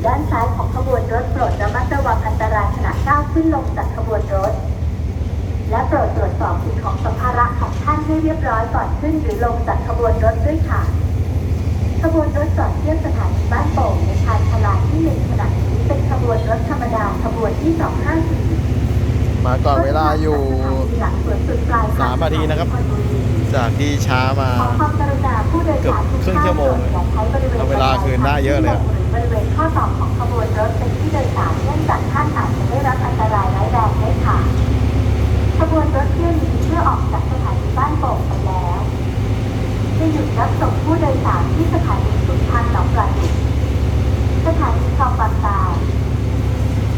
อยู่ด้านซ้ายของขบวนรถโปรดระมัดระวังอันตรายขณะก้าวขึ้นลงจากขบวนรถ และโปรดตรวจสอบสิ่งของสัมภาระของท่านให้เรียบร้อยก่อนขึ้นหรือลงจากขบวนรถด้วยค่ะ ขบวนรถจอดเทียบสถานีบ้านโป่งในชานชาลาที่หนึ่งขณะนี้เป็นขบวนรถธรรมดาขบวนที่254มาก่อนเวลาอยู่หลังสวนสุดปลายทงสามนาทีนะครับ จากที่ช้ามาขอความกรุณาผู้โดยสารทุกเกือบครึ่งท่านชั่วโมงอย่าใช้บริเวณเอาเวลาคืนได้เยอะเลยอะบริเวณข้อต่อ รับส่งผู้โดยสารที่สถานีสุพรรณหนองปลาดุกสถานีคลองบางตา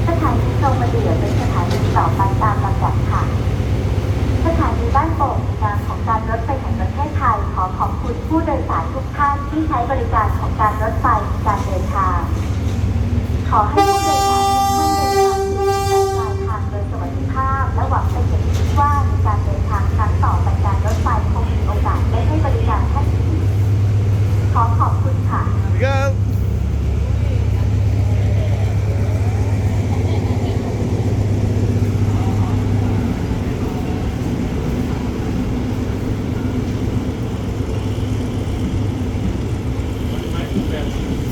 สถานีคลองมะเดื่อเป็นสถานีต่อไปตามลำดับค่ะ สถานีบ้านโป่งในนามของการรถไฟแห่งประเทศไทยขอขอบคุณผู้โดยสารทุกท่านที่ใช้บริการของการรถไฟในการเดินทาง ขอให้